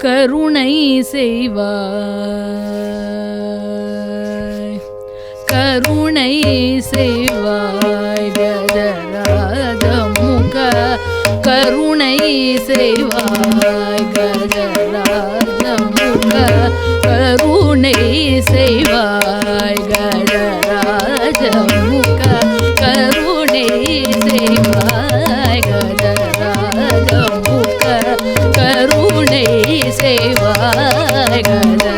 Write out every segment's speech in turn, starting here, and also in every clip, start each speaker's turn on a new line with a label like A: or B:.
A: கருணை செய்வாய். கருணை செய்வாய் கஜராஜ முக கருணை செய்வாய் கஜராஜ முக கருணை செய்வாய் கஜராஜ தேவாகத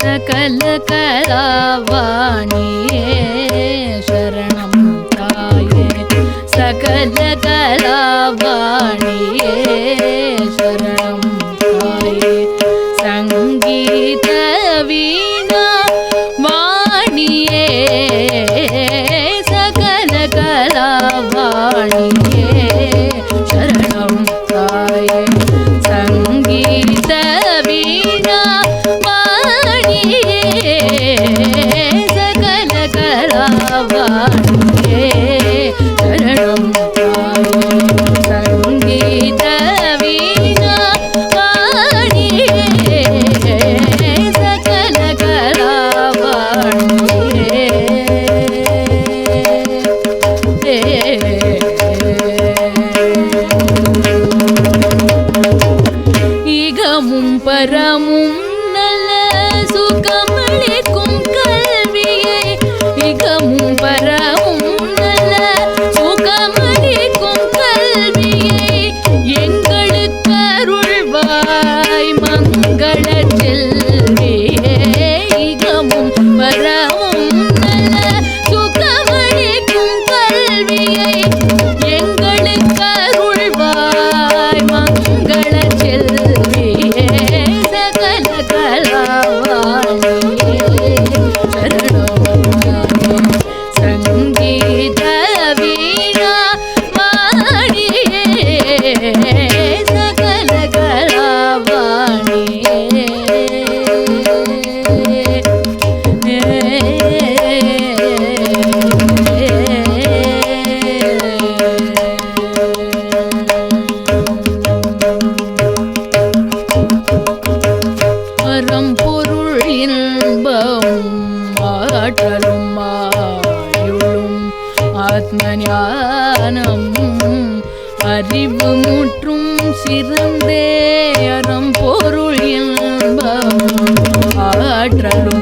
A: सकल शरणं काये। सकलकलावाणी शरणं काये। सङ्गीतवीणा माणि सकल शरणं काये। இகமும் பரமும் நல்ல சுகமளிக்கும் கல்வியை இகமும் பரமும் நல்ல சுகமளிக்கும் கல்வியை எங்களுக்கு அருள்வாய் மங்கள செல்வியே. இகமும் பரமும் அறிவு முற்றும் சிறந்தே அறம் பொருள் என்பம். ஆற்றலும்